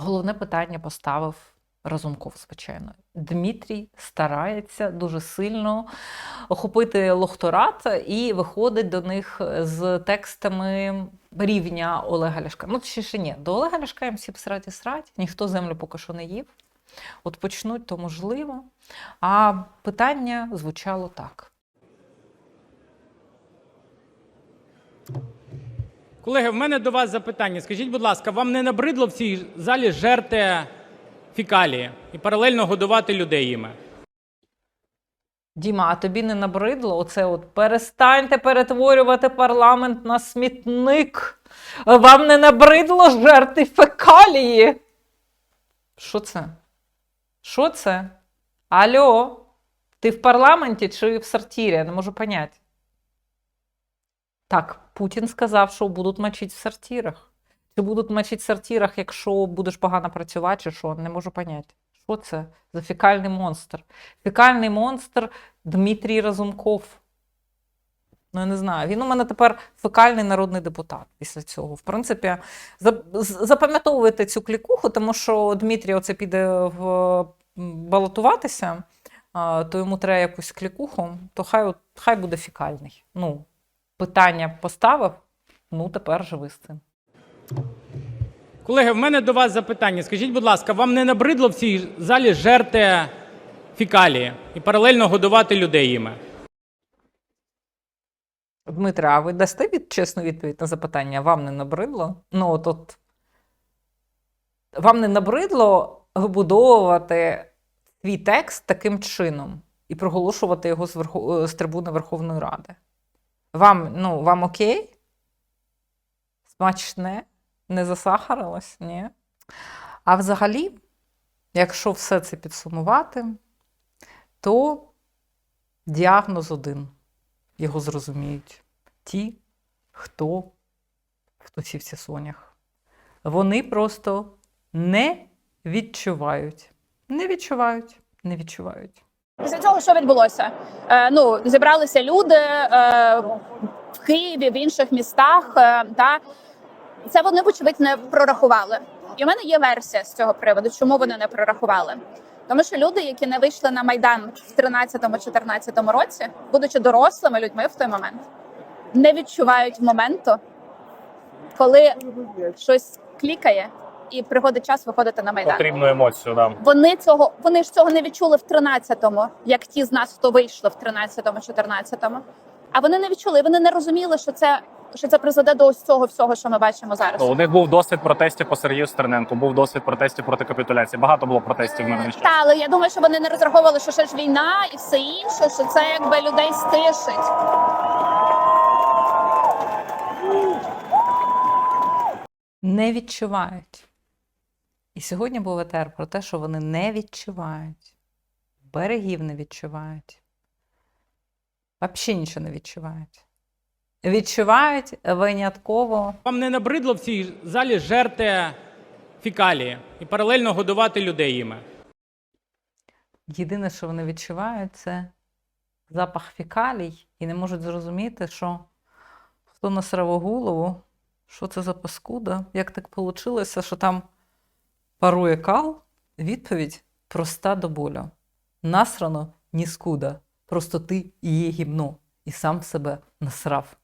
Головне питання поставив Разумков, звичайно. Дмитрій старається дуже сильно охопити лохторат і виходить до них з текстами рівня Олега Ляшка. Ну, ще ще ні, до Олега Ляшка їм всі срать срать, ніхто землю поки що не їв. От почнуть, то можливо. А питання звучало так. Колеги, в мене до вас запитання. Скажіть, будь ласка, вам не набридло в цій залі жерти фікалії і паралельно годувати людей їми? Діма, а тобі не набридло? Оце от перестаньте перетворювати парламент на смітник. Вам не набридло жерти фекалії? Що це? Що це? Алло? Ти в парламенті чи в сортирі? Я не можу поняти. Так, Путін сказав, що будуть мочити в сортирах. Чи будуть мочити в сортирах, якщо будеш погано працювати, чи що? Не можу поняти. Що це за фекальний монстр? Фекальний монстр Дмитрій Разумков. Ну, я не знаю. Він у мене тепер фекальний народний депутат після цього. В принципі, запам'ятовуйте цю клікуху, тому що Дмитрій оце піде в балотуватися, то йому треба якусь клікуху, то хай, хай буде фекальний. Ну, питання поставив, ну тепер живи з цим. Колеги, в мене до вас запитання. Скажіть, будь ласка, вам не набридло в цій залі жерти фікалії і паралельно годувати людей їми? Дмитре, а ви дасте від, чесну відповідь на запитання? Вам не набридло? Ну, от, от вам не набридло вибудовувати свій текст таким чином і проголошувати його з, верху, е, з трибуни Верховної Ради? Вам, ну, вам окей? Смачне? Не засахарилось? Ні? А взагалі, якщо все це підсумувати, то діагноз один його зрозуміють ті, хто в тусі сонях. Вони просто не відчувають. Не відчувають, не відчувають. Після цього що відбулося? Е, ну зібралися люди е, в Києві, в інших містах. Е, та це вони, вочевидь, не прорахували. І в мене є версія з цього приводу, чому вони не прорахували. Тому що люди, які не вийшли на майдан в 13-14 році, будучи дорослими людьми в той момент, не відчувають моменту, коли щось клікає і приходить час виходити на майдан потрібну емоцію. Да. вони цього вони ж цього не відчули в 13-му, як ті з нас, хто вийшли в 13-му, 14-му. А вони не відчули, вони не розуміли, що це що це призведе до ось цього всього, що ми бачимо зараз. Ну, у них був досвід протестів по Сергію Стерненку, був досвід протестів проти капітуляції. Багато було протестів в час. Та, але я думаю, що вони не розраховували, що ще ж війна і все інше, що це якби людей стишить. Не відчувають. І сьогодні був етер про те, що вони не відчувають. Берегів не відчувають. Взагалі нічого не відчувають. Відчувають винятково Вам не набридло в цій залі жерти фікалії і паралельно годувати людей їми? Єдине, що вони відчувають, це запах фекалій і не можуть зрозуміти, що хто насрав голову, що це за паскуда, як так вийшло, що там парує кал. Відповідь проста до болю. Насрано ніскуда. Просто ти є гімно, і сам себе насрав.